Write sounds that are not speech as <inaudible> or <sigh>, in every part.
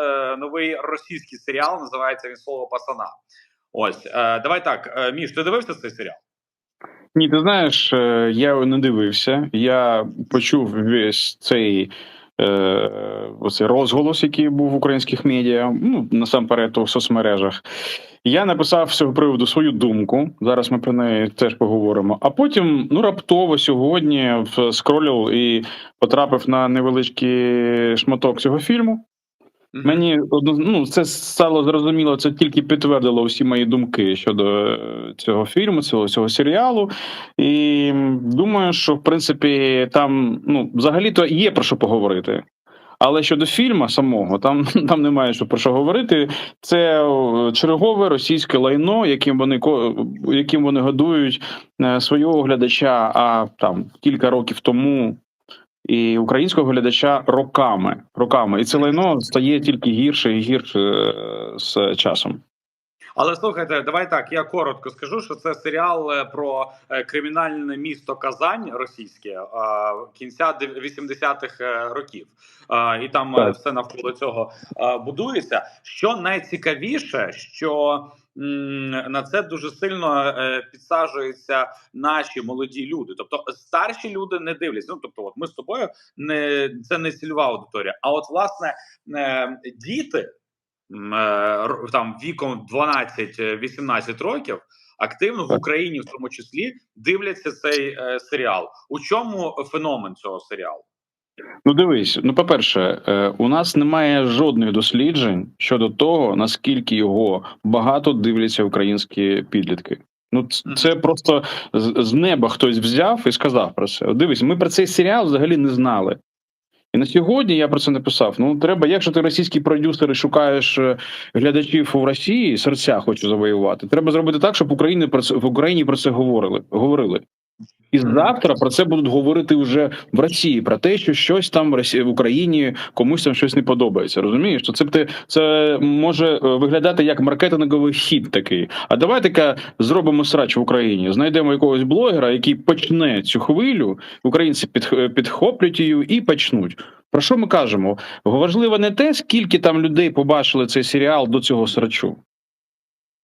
е, новий російський серіал. Називається він слово пацана. Ось е, давай так. Е, Міш, ти дивився цей серіал? Ні, ти знаєш, е, я не дивився. Я почув весь цей, е, оцей розголос, який був в українських медіа, ну насамперед у соцмережах. Я написав з цього приводу свою думку. Зараз ми про неї теж поговоримо. А потім, ну раптово сьогодні скролів і потрапив на невеличкий шматок цього фільму. Мені ну, це стало зрозуміло, це тільки підтвердило всі мої думки щодо е, цього фільму, цього, цього серіалу. І думаю, що в принципі там ну, взагалі-то є про що поговорити. Але щодо фільму самого, там, <laughs> там немає що про що говорити. Це чергове російське лайно, яким вони яким вони годують е, свого глядача. А там кілька років тому і українського глядача роками. роками. І це лайно стає тільки гірше і гірше е, з часом. Але слухайте, давай так. Я коротко скажу, що це серіал е, про е, кримінальне місто Казань російське кінця дев- 80-х е, років. І там Так. все навколо цього будується. Що найцікавіше, що на це дуже сильно е, підсаджуються наші молоді люди. Тобто старші люди не дивляться. Ну тобто, от ми з тобою не це не цільова аудиторія. А от власне е, діти е, там віком 12-18 років активно в Україні, в тому числі, дивляться цей е, серіал. У чому феномен цього серіалу? Ну, дивись, ну по-перше, е, у нас немає жодних досліджень щодо того, наскільки його багато дивляться українські підлітки. Ну, це просто з, неба хтось взяв і сказав про це. Дивись, ми про цей серіал взагалі не знали. І на сьогодні я про це написав. Ну, треба, якщо ти російський продюсер і шукаєш е, глядачів у Росії, серця хочу завоювати, треба зробити так, щоб Україні про це в Україні про це говорили. говорили. І завтра про це будуть говорити вже в Росії про те, що щось там в Росії в Україні комусь там щось не подобається. Розумієш? То це ти це може е, виглядати як маркетинговий хід такий. А давай таке зробимо срач в Україні. Знайдемо якогось блогера, який почне цю хвилю. Українці під, підхоплять її і почнуть. Про що ми кажемо? Важливо не те, скільки там людей побачили цей серіал до цього срачу,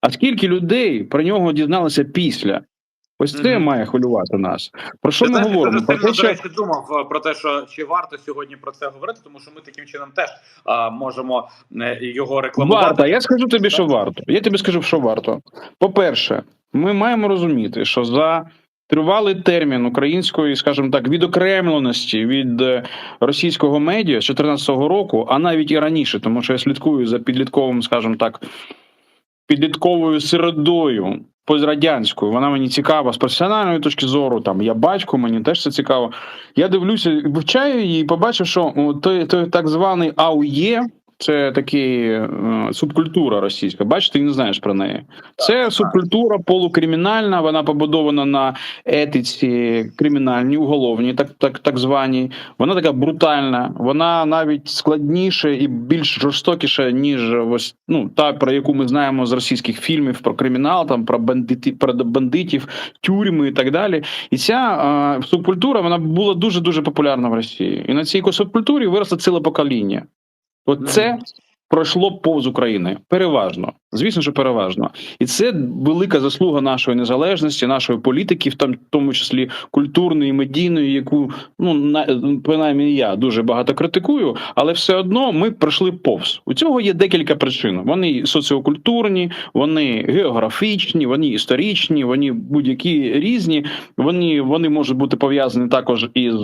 а скільки людей про нього дізналися після. Ось це Мгм. має хвилювати нас. Про що Ти ми знаєш, говоримо? Про те, що речі, думав е, про те, що чи варто сьогодні про це говорити, тому що ми таким чином теж а, можемо е, його рекламувати. варто. Я скажу тобі, що варто. Я тобі скажу, що варто. По-перше, ми маємо розуміти, що за тривалий термін української, скажімо так, відокремленості від е, російського медіа з 2014 року, а навіть і раніше, тому що я слідкую за підлітковим, скажімо так, підлітковою середою пострадянською. Вона мені цікава з професіональної точки зору. Там я батько, мені теж це цікаво. Я дивлюся, вивчаю її і побачив, що той, той так званий АУЄ. Це такий е, субкультура російська. Бачите, ти не знаєш про неї. Це так. субкультура полукримінальна. Вона побудована на етиці кримінальній, уголовній, так, так, так званій. Вона така брутальна, вона навіть складніша і більш жорстокіша, ніж ось ну та про яку ми знаємо з російських фільмів про кримінал, там про бандити, про бандитів, тюрми і так далі. І ця е, субкультура вона була дуже дуже популярна в Росії. І на цій субкультурі виросло ціле покоління. От це пройшло повз України переважно. Звісно, що переважно, і це велика заслуга нашої незалежності, нашої політики, в там, в тому числі культурної, медійної, яку ну на принаймні я дуже багато критикую, але все одно ми пройшли повз. У цього є декілька причин. Вони соціокультурні, вони географічні, вони історичні, вони будь-які різні. Вони, вони можуть бути пов'язані також із.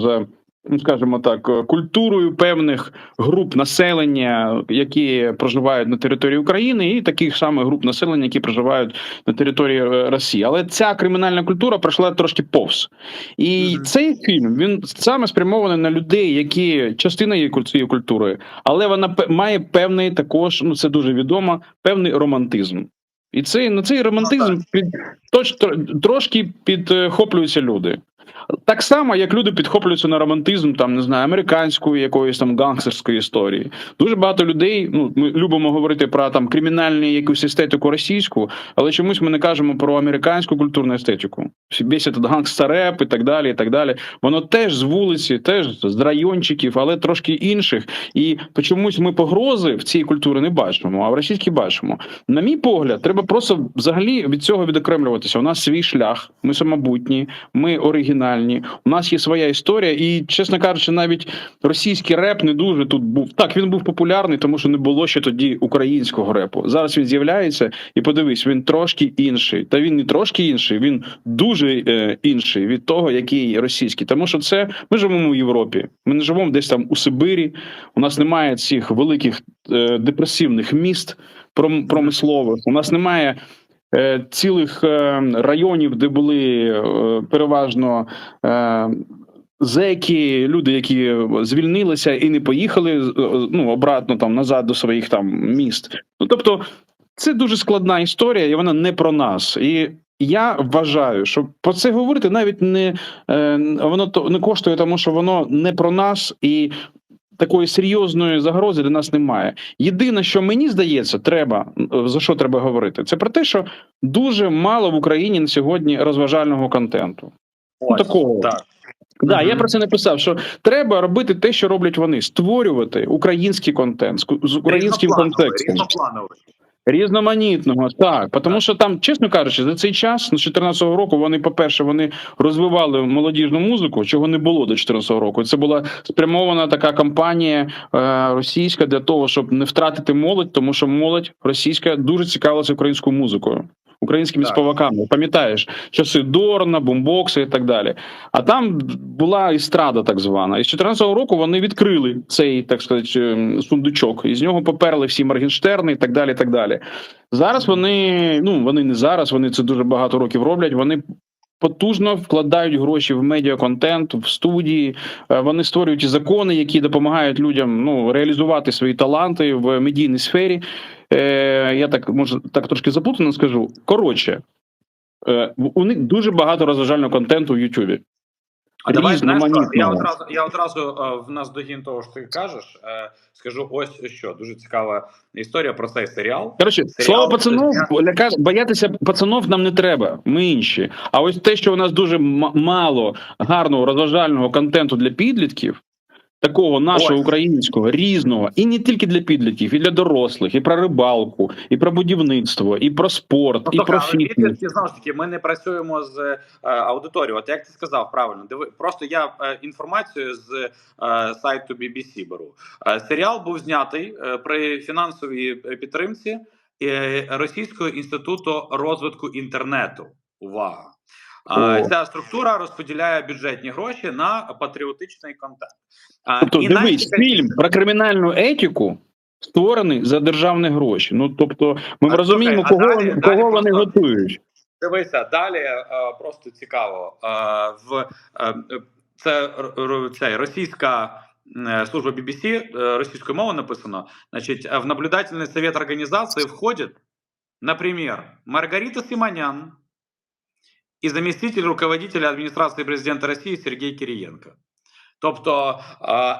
Ну, скажімо так, культурою певних груп населення, які проживають на території України, і таких самих груп населення, які проживають на території е, Росії. Але ця кримінальна культура пройшла трошки повз. І Мгм. цей фільм він саме спрямований на людей, які частина є цієї культури, але вона має певний також, ну це дуже відомо, певний романтизм. І цей на цей романтизм під точ, трошки підхоплюються люди. Так само, як люди підхоплюються на романтизм, там не знаю, американської якоїсь там гангстерської історії. Дуже багато людей. Ну ми любимо говорити про там кримінальну якусь естетику російську, але чомусь ми не кажемо про американську культурну естетику. Весь этот гангстер-реп і так далі. І так далі. Воно теж з вулиці, теж з райончиків, але трошки інших. І чомусь ми погрози в цій культурі не бачимо, а в російській бачимо. На мій погляд, треба просто взагалі від цього відокремлюватися. У нас свій шлях, ми самобутні, ми оригінальні. У нас є своя історія, і чесно кажучи, навіть російський реп не дуже тут був. Так він був популярний, тому що не було ще тоді українського репу. Зараз він з'являється, і подивись, він трошки інший. Та він не трошки інший, він дуже е, інший від того, який російський. Тому що це ми живемо в Європі. Ми не живемо десь там у Сибирі. У нас немає цих великих е, депресивних міст пром- промислових. У нас немає цілих е, районів, де були е, переважно е, зеки, люди, які звільнилися і не поїхали е, ну, обратно там назад до своїх там міст. Ну тобто, це дуже складна історія, і вона не про нас. І я вважаю, що про це говорити навіть не е, воно то не коштує, тому що воно не про нас і. Такої серйозної загрози для нас немає. Єдине, що мені здається, треба е, за що треба говорити, це про те, що дуже мало в Україні на сьогодні розважального контенту. Ну, такого. так. Да, Мгм. я про це написав, що треба робити те, що роблять вони: створювати український контент з українським контекстом. різноплановий. Різноманітного, так. Тому що там, чесно кажучи, за цей час, з 2014 року, вони, по-перше, вони розвивали молодіжну музику, чого не було до 2014 року. Це була спрямована така кампанія е, російська для того, щоб не втратити молодь, тому що молодь російська дуже цікавилася українською музикою. Українськими Так. співаками, пам'ятаєш, часи Дорна, бомбокси і так далі. А там була істрада, так звана. І з 14-го року вони відкрили цей, так сказати, сундучок, і з нього поперли всі Моргенштерни і так далі. і так далі. Зараз вони, ну вони не зараз, вони це дуже багато років роблять. Вони потужно вкладають гроші в медіаконтент, в студії. Е, Вони створюють і закони, які допомагають людям ну реалізувати свої таланти в медійній сфері. Е, Я так може так трошки заплутано скажу. Коротше, е, у них дуже багато розважального контенту в Ютубі. А давай знаєш, я одразу я одразу е, в нас догін того, що ти кажеш, е, скажу ось що дуже цікава історія про цей серіал. Коротше, Серіал слово пацанов «Зняти». ляка, боятися пацанов нам не треба. Ми інші. А ось те, що у нас дуже мало гарного розважального контенту для підлітків, такого нашого Ось. українського, різного, і не тільки для підлітків, і для дорослих, і про рибалку, і про будівництво, і про спорт, і Тобто, про фітнес. підлітки, знову ж таки, ми не працюємо з е, аудиторією. От як ти сказав правильно, диви, просто я е, інформацію з е, сайту BBC беру. Е, серіал був знятий е, при фінансовій е, підтримці е, Російського інституту розвитку інтернету. Увага! О. Ця структура розподіляє бюджетні гроші на патріотичний контент. Тобто, і дивись, найцікавіше- фільм про кримінальну етику створений за державні гроші. Ну тобто, ми А, розуміємо, а кого, далі- вони- далі вони просто- готують. Дивися, далі е, просто цікаво. Е, в е, це цей російська служба BBC, російською мовою написано. Значить, в наблюдательный совет организации входит, например, Маргарита Симонян и заместитель руководителя адміністрації президента Росії Сергій Кирієнко. Тобто,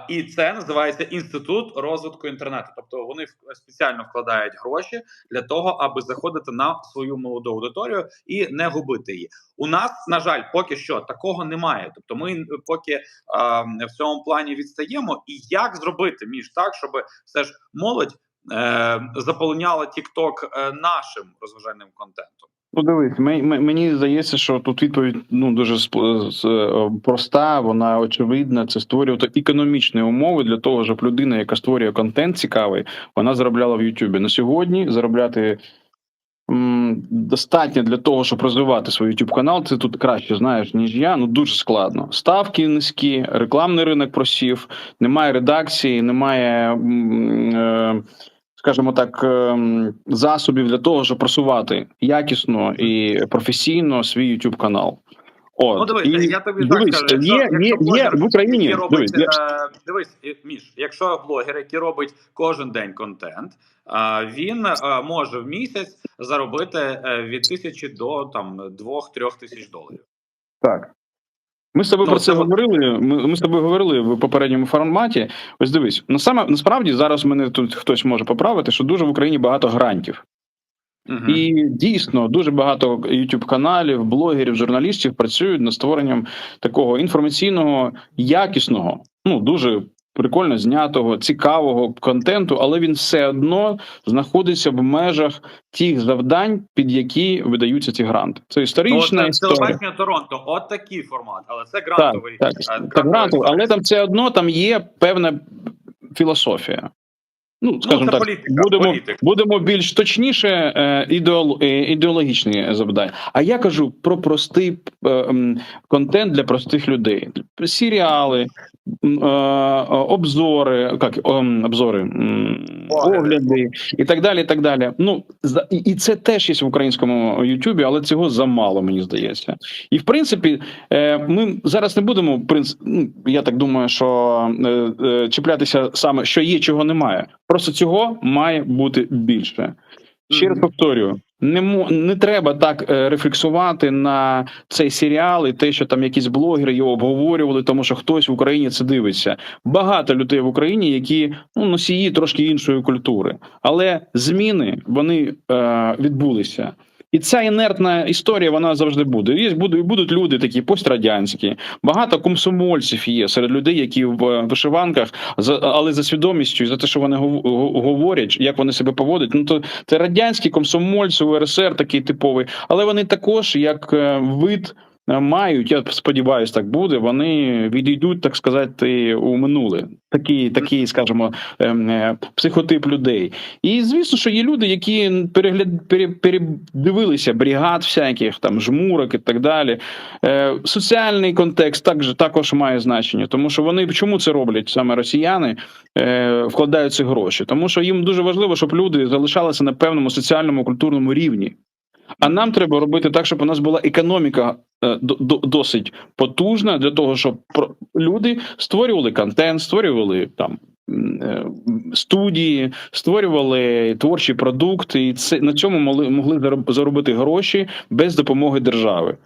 і це називається інститут розвитку інтернету. Тобто вони спеціально вкладають гроші для того, аби заходити на свою молоду аудиторію і не губити її. У нас, на жаль, поки що такого немає. Тобто, ми поки в цьому плані відстаємо. І як зробити між так, щоб все ж молодь е, заполоняла TikTok е, нашим розважальним контентом? Ну, дивись, ме- ме- мені здається, що тут відповідь ну дуже е, проста, вона очевидна. Це створювати економічні умови для того, щоб людина, яка створює контент цікавий, вона заробляла в Ютубі. На сьогодні заробляти м, достатньо для того, щоб розвивати свій YouTube канал. Це тут краще знаєш, ніж я. Ну дуже складно. Ставки низькі, рекламний ринок просів, немає редакції, немає. м, е, скажімо так, ем, засобів для того, щоб просувати якісно і професійно свій YouTube канал. От Ну, дивись, і, я тобі дивись, так скажу, є, є, якщо є в Україні. який робить, Дивись, е, дивись, е, Міш, якщо блогер, який робить кожен день контент, е, він е, може в місяць заробити від тисячі до там двох-трьох тисяч доларів. так. Ми з тобою Ну, про це говорили. Ми, ми з тобою говорили в попередньому форматі. Ось дивись, на саме насправді зараз мене тут хтось може поправити, що дуже в Україні багато грантів. Угу. І дійсно дуже багато youtube каналів, блогерів, журналістів працюють над створенням такого інформаційного, якісного, ну дуже прикольно знятого, цікавого контенту, але він все одно знаходиться в межах тих завдань, під які видаються ці гранти. Це Ну, історична історія. телебачення Торонто, от такий формат, але це грантовий. так, е, так, грантовий гранту, але там все одно там є певна філософія. Ну, скажімо це так, політика, будемо, політика. будемо більш точніше е, ідеол, е, ідеологічні завдання. А я кажу про простий е, контент для простих людей. Серіали, обзори, ем, обзори, Огляди. і так далі. І так далі. Ну, і- це теж є в українському Ютубі, але цього замало, мені здається. І в принципі, е, ми зараз не будемо ну, я так думаю, що е, е, чіплятися саме, що є, чого немає. Просто цього має бути більше. Ще раз повторюю, не не треба так е, рефлексувати на цей серіал і те, що там якісь блогери його обговорювали, тому що хтось в Україні це дивиться. Багато людей в Україні, які ну носії трошки іншої культури, але зміни вони е, відбулися. І ця інертна історія вона завжди буде. Є будуть, будуть люди такі пострадянські. Багато комсомольців є серед людей, які в е, вишиванках, але за свідомістю і за те, що вони гов- говорять, як вони себе поводять. Ну то це радянські комсомольці УРСР, такий типовий, але вони також як е, вид. Е, Мають, я сподіваюся, так буде. Вони відійдуть, так сказати, у минуле. Такий, такий, скажімо, ем, е, психотип людей. І звісно, що є люди, які перегляд пере, передивилися бригад всяких там жмурок і так далі. Е, соціальний контекст також також має значення, тому що вони чому це роблять саме росіяни, вкладають ці гроші, тому що їм дуже важливо, щоб люди залишалися на певному соціальному культурному рівні. А нам треба робити так, щоб у нас була економіка е, до- до- досить потужна для того, щоб люди створювали контент, створювали там. е, Студії створювали творчі продукти, і це на цьому могли заробити гроші без допомоги держави.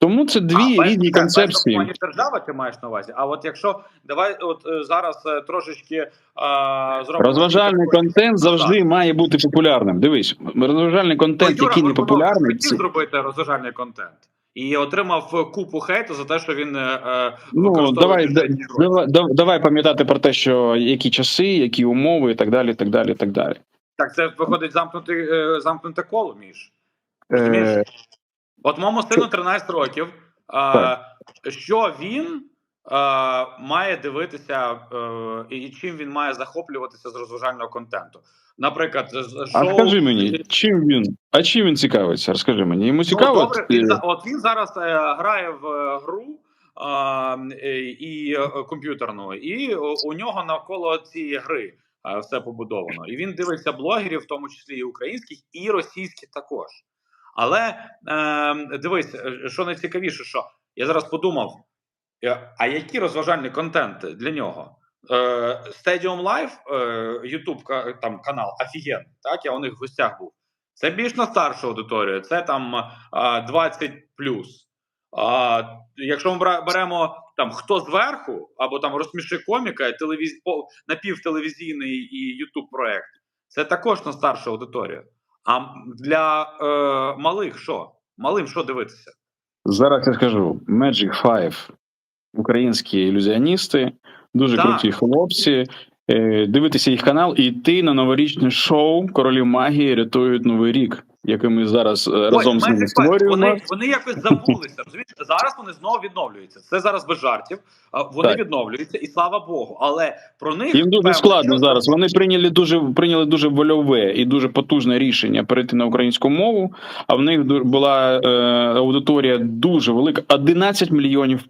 Тому це дві А, різні без концепції. допомоги держави ти маєш на увазі. А от якщо давай, от е, зараз е, трошечки а, зробимо Розважальний контент завжди має бути популярним. Дивись, розважальний Ну, контент, Юра який не популярний, хотів це зробити розважальний контент. І отримав купу хейту за те, що він е, е, Ну давай, да- давай, давай пам'ятати про те, що які часи, які умови, і так далі. так далі, так далі. Так це виходить замкнуте, е, замкнуте коло, Міш. Е, От моєму сину 13 років. А, що він а, має дивитися, е, і чим він має захоплюватися з розважального контенту? Наприклад, з- а скажи мені, чим він? А чим він цікавиться? Розкажи мені. Йому Ну, цікаво. добре, е, він, от він зараз е, грає в е, гру е, і е, комп'ютерну, і у, у нього навколо цієї гри е, все побудовано. І він дивиться блогерів, в тому числі і українських, і російських також. Але е, дивись, що найцікавіше, що я зараз подумав: е, а який розважальний контент для нього? Е, Stadium Live, е, YouTube там канал офіген, так я у них в гостях був. Це більш на старшу аудиторію, це там а, 20 А якщо ми беремо там хто зверху, або там розсміши коміка, телевіз... напівтелевізійний і YouTube проект, це також на старшу аудиторію. А для е, малих що? Малим що дивитися? Зараз я скажу: Magic Five, українські ілюзіоністи, дуже Так. круті хлопці. Е, Дивитися їх канал і йти на новорічне шоу Королі магії рятують новий рік, який ми зараз е, разом з Ой, ними створюємо. Вони, вони якось забулися. розумієш? Зараз вони знову відновлюються. Це зараз без жартів. Вони Так. відновлюються, і слава Богу. Але про них Їм дуже певно, складно що- зараз. Вони прийняли дуже прийняли дуже вольове і дуже потужне рішення перейти на українську мову. А в них була е, аудиторія дуже велика 11 мільйонів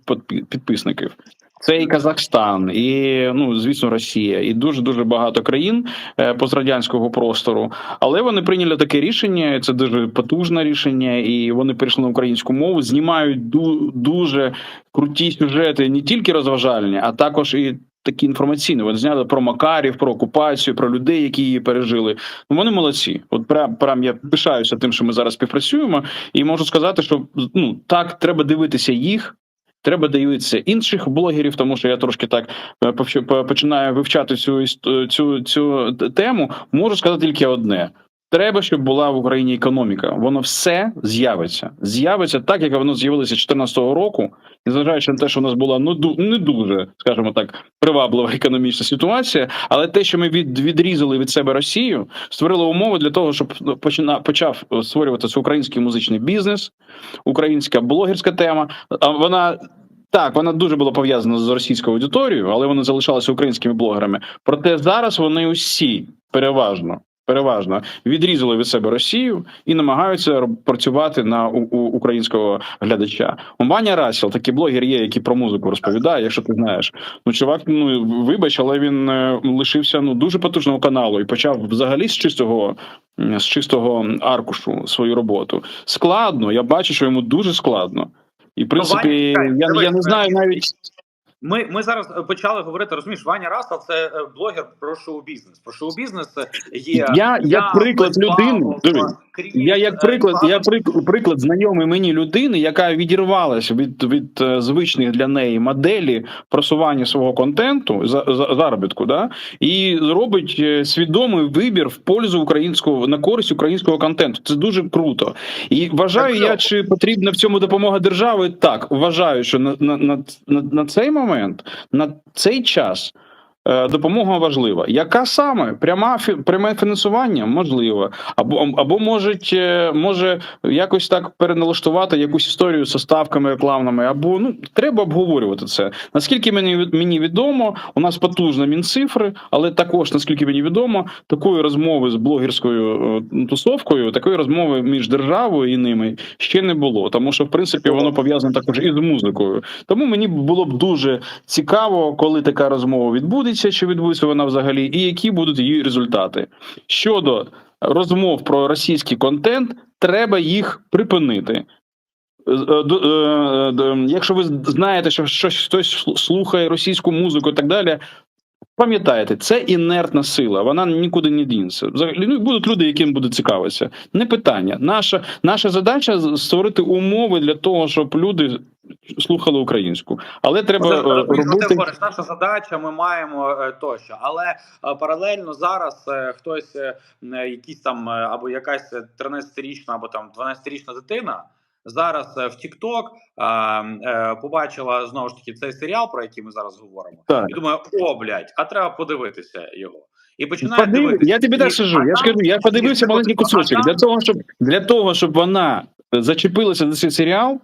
підписників. Це і Казахстан, і ну звісно, Росія, і дуже дуже багато країн е, пострадянського простору. Але вони прийняли таке рішення. Це дуже потужне рішення, і вони перейшли на українську мову. Знімають ду- дуже круті сюжети, не тільки розважальні, а також і такі інформаційні. Вони зняли про Макарів, про окупацію, про людей, які її пережили. Ну вони молодці. От прям, прям я пишаюся тим, що ми зараз співпрацюємо, і можу сказати, що ну так треба дивитися їх. Треба дивитися інших блогерів, тому що я трошки так е, починаю вивчати цю цю, цю тему. Можу сказати тільки одне: треба, щоб була в Україні економіка. Воно все з'явиться. З'явиться так, як воно з'явилося 2014 року, незважаючи на те, що у нас була ну не дуже, скажімо так, приваблива економічна ситуація, але те, що ми від, відрізали від себе Росію, створило умови для того, щоб ну, почина, почав створюватися український музичний бізнес, українська блогерська тема. А вона. Так, вона дуже була пов'язана з російською аудиторією, але вони залишалися українськими блогерами. Проте зараз вони усі переважно переважно відрізали від себе Росію і намагаються працювати на у, у українського глядача. У Ваня Расіл, такий блогер є, який про музику розповідає, якщо ти знаєш. Ну, чувак, ну вибач, але він е, лишився ну дуже потужного каналу і почав взагалі з чистого. З чистого аркушу свою роботу складно. Я бачу, що йому дуже складно, і в принципі, Ваня, я, я не знаю навіть Ми, ми зараз е, почали говорити, розумієш, Ваня Расал це е, блогер про шоу-бізнес. Про шоу-бізнес е, є Я- як приклад людини, Я як приклад, я приклад, приклад знайомий мені людини, яка відірвалася від, від звичних для неї моделі просування свого контенту за, за заробітку, да і робить свідомий вибір в пользу українського на користь українського контенту. Це дуже круто. І вважаю Так, я, чи потрібна в цьому допомога держави. Так, вважаю, що на, на, на, на, на цей момент, на цей час. Е, Допомога важлива. Яка саме пряма пряме фінансування можливо, або або можуть, е, може якось так переналаштувати якусь історію з ставками рекламними, або ну треба обговорювати це. Наскільки мені мені відомо, у нас потужна мінцифри, але також наскільки мені відомо, такої розмови з блогерською е, тусовкою, такої розмови між державою і ними ще не було. Тому що в принципі воно пов'язане також і з музикою. Тому мені було б дуже цікаво, коли така розмова відбудеться, чи відбудеться вона взагалі, і які будуть її результати. Щодо розмов про російський контент, треба їх припинити. Е, е, е, Якщо ви знаєте, що щось хтось слухає російську музику і так далі. Пам'ятайте, це інертна сила, вона нікуди не дінеться. Взагалі ну, будуть люди, яким буде цікавитися. Не питання. Наша наша задача створити умови для того, щоб люди слухали українську, але треба Це, робити. говориш, наша задача, ми маємо е, тощо. Але е, паралельно зараз е, хтось, якийсь там або якась 13-річна, або там 12-річна дитина. Зараз е, в TikTok е, е, побачила знову ж таки цей серіал, про який ми зараз говоримо, Так. і думаю, о, блядь, а треба подивитися його. І починає Подив... дивитися. Я тобі так скажу. Я там- скажу, я подивився маленький кусочок. Для того, щоб для того, щоб вона зачепилася за цей серіал,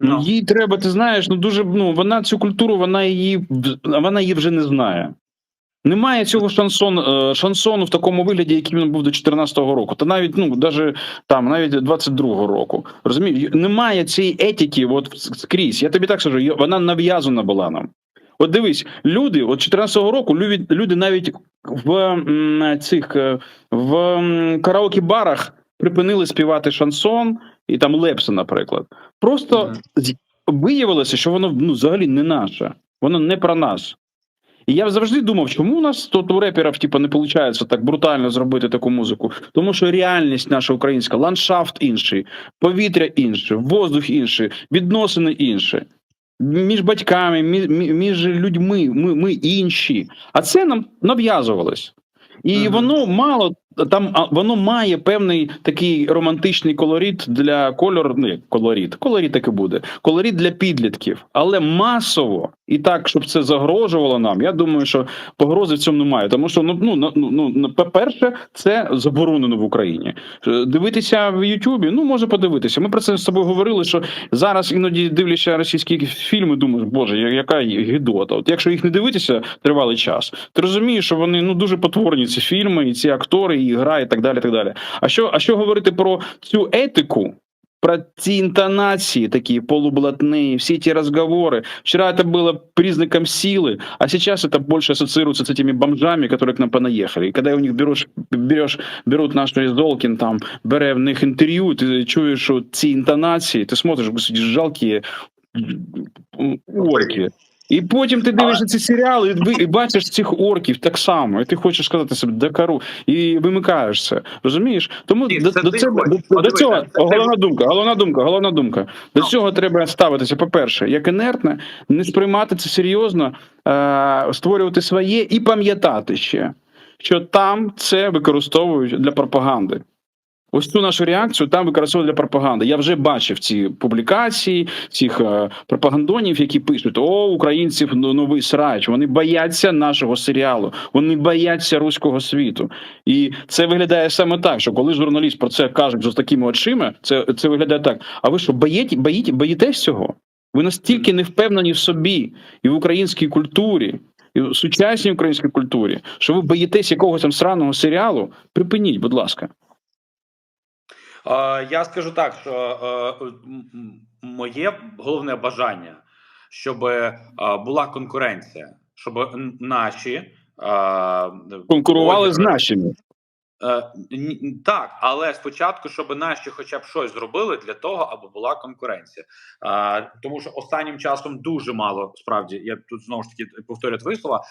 ну, Ну. їй треба, ти знаєш, ну дуже ну вона цю культуру, вона її в- вона її вже не знає. Немає цього шансон, е, шансону в такому вигляді, який він був до 14-го року. Та навіть ну даже там, навіть 22-го року. Розумієш, немає цієї етики, от скрізь. Я тобі так скажу, вона нав'язана була нам. От дивись, люди, от 14-го року люди, люди навіть в цих е, в караоке-барах припинили співати шансон і там Лепса, наприклад. Просто виявилося, що воно ну, взагалі не наше, воно не про нас. І я завжди думав, чому у нас тут у реперів типу, не виходить так брутально зробити таку музику. Тому що реальність наша українська, ландшафт інший, повітря інше, воздух інший, відносини інші. Між батьками, мі- мі- між людьми, ми, ми інші. А це нам нав'язувалось. І Мгм. воно мало там воно має певний такий романтичний колорит для кольор, не колорит, колорит так і буде. Колорит для підлітків, але масово і так, щоб це загрожувало нам. Я думаю, що погрози в цьому немає. Тому що ну ну ну, ну ну, по-перше, це заборонено в Україні. Е, Дивитися в Ютубі, ну може подивитися. Ми про це з тобою говорили. Що зараз іноді дивлячися російські фільми, думаєш, боже, яка гідота. От якщо їх не дивитися тривалий час, ти розумієш, що вони ну дуже потворні ці фільми, і ці актори, і гра, і так далі. так далі. А що, а що говорити про цю етику? Про ці интонации такие полублатные, все эти разговоры. Вчера это было признаком силы, а сейчас это больше ассоциируется с этими бомжами, которые к нам понаехали. И когда у них берешь, берешь, берут наш Золкин, там, бере в них интервью, ты чуешь, что ці интонации, ты смотришь, господи, жалкие орки. І потім ти дивишся ці серіали, і, і бачиш цих орків так само, і ти хочеш сказати собі дакару, і вимикаєшся. Розумієш? Тому Ні, до, до, цього, до, до цього це головна думка, головна думка, головна думка. До Ну. цього треба ставитися, по-перше, як інертне, не сприймати це серйозно, е, створювати своє і пам'ятати ще, що там це використовують для пропаганди. Ось цю нашу реакцію там використовують для пропаганди. Я вже бачив ці публікації цих е, пропагандонів, які пишуть: о, українців новий срач. Вони бояться нашого серіалу, вони бояться руського світу. І це виглядає саме так, що коли журналіст про це каже з такими очима, це, це виглядає так. А ви що, боїте, боїте, боїтесь цього? Ви настільки не впевнені в собі і в українській культурі, і в сучасній українській культурі, що ви боїтесь якогось там сраного серіалу? Припиніть, будь ласка. Е, Я скажу так, що е, моє головне бажання, щоб е, була конкуренція, щоб наші Конкурували з нашими. Так, але спочатку, щоб наші хоча б щось зробили для того, аби була конкуренція. Тому що останнім часом дуже мало справді я тут знову ж таки повторю твої слова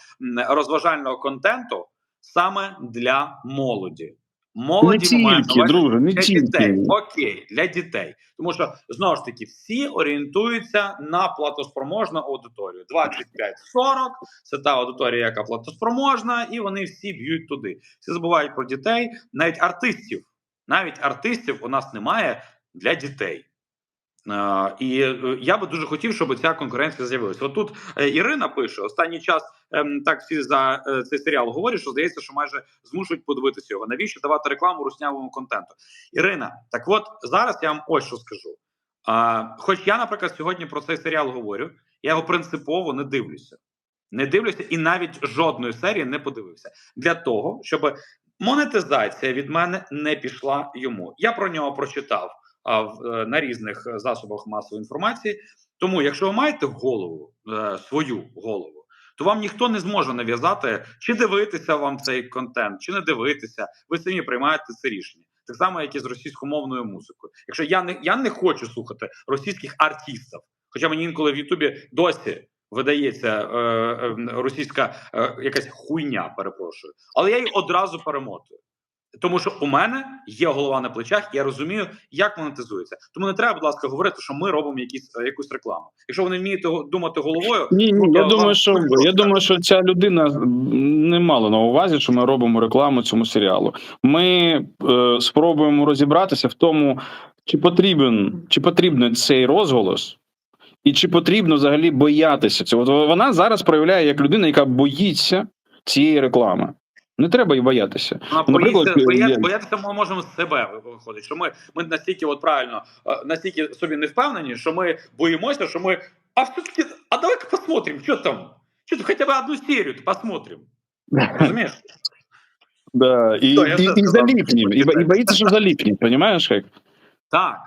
розважального контенту саме для молоді. Молоді не тільки, друже, не для тільки. дітей. Окей, для дітей. Тому що знову ж таки всі орієнтуються на платоспроможну аудиторію. 25-40 – це та аудиторія, яка платоспроможна, і вони всі б'ють туди. Всі забувають про дітей, навіть артистів. Навіть артистів у нас немає для дітей. Е, і е, я би дуже хотів, щоб ця конкуренція з'явилася. От тут е, Ірина пише: останній час ем, так всі за цей серіал говорять, що здається, що майже змушують подивитися його. Навіщо давати рекламу руснявому контенту? Ірина, так от зараз я вам ось що скажу. Хоч я, наприклад, сьогодні про цей серіал говорю, я його принципово не дивлюся. Не дивлюся і навіть жодної серії не подивився для того, щоб монетизація від мене не пішла йому. Я про нього прочитав на різних е, засобах масової інформації. Тому, якщо ви маєте голову, е, свою голову, то вам ніхто не зможе нав'язати, чи дивитися вам цей контент, чи не дивитися. Ви самі приймаєте це рішення. Так само, як і з російськомовною музикою. Якщо я не я не хочу слухати російських артистів, хоча мені інколи в Ютубі досі видається е, е, російська е, якась хуйня, перепрошую, але я її одразу перемотую. Тому що у мене є голова на плечах, я розумію, як монетизується. Тому не треба, будь ласка, говорити, що ми робимо якісь е, якусь рекламу. Якщо ви не вмієте думати головою, Ні, ні, я думаю, що я думаю, що ця людина не мала на увазі, що ми робимо рекламу цьому серіалу. Ми е, спробуємо розібратися в тому, чи потрібен чи потрібен цей розголос, і чи потрібно взагалі боятися цього. Вона зараз проявляє як людина, яка боїться цієї реклами. Не треба її боятися. Вона Ну, наприклад, боїться, боя- боятися ми можемо з себе виходить. Що ми, ми настільки, от правильно, настільки собі не впевнені, що ми боїмося, що ми. А все-таки, а давай-ка посмотрим, що там. Що то хотя бы одну серію посмотрим. Розумієш? Да, і, і, і, заліпнім, і, і боїться, що заліпнім, розумієш як? Так.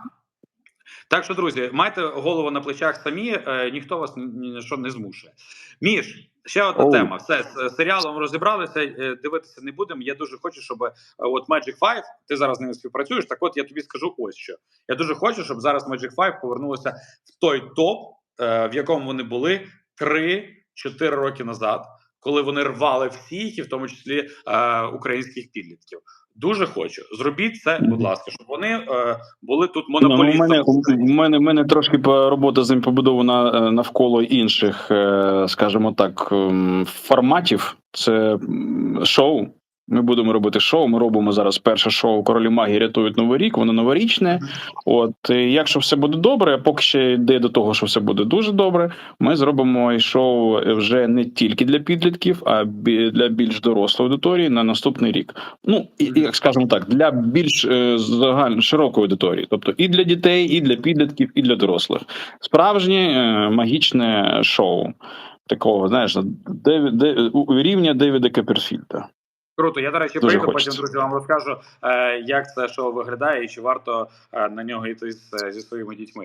Так що, друзі, майте голову на плечах самі, е, ніхто вас ні, на що не змушує. Міш, ще одна Оу. тема. Все з серіалом розібралися, е, дивитися не будемо. Я дуже хочу, щоб е, от Magic 5, ти зараз з ними співпрацюєш. Так от я тобі скажу ось що. Я дуже хочу, щоб зараз Magic 5 повернулося в той топ, е, в якому вони були 3-4 роки назад, коли вони рвали всіх, і в тому числі е, українських підлітків. Дуже хочу. Зробіть це, будь ласка, щоб вони е, були тут монополістами. у мене у мене, у мене трошки робота з ним побудована е, навколо інших, е, скажімо так, ем, форматів. Це шоу. Ми будемо робити шоу. Ми робимо зараз перше шоу Королі магії рятують новий рік. Воно новорічне. От і якщо все буде добре, поки ще йде до того, що все буде дуже добре. Ми зробимо і шоу вже не тільки для підлітків, а для більш дорослої аудиторії на наступний рік. Ну і як скажемо так, для більш е, загально широкої аудиторії, тобто і для дітей, і для підлітків, і для дорослих. Справжнє е, магічне шоу. Такого, знаєш, Девід, де, у- рівня Девіда Каперфільда. Круто. Я, до речі, Дуже прийду, хочеться. потім друзі вам розкажу, е, як це шоу виглядає і чи варто е, на нього йти зі своїми дітьми.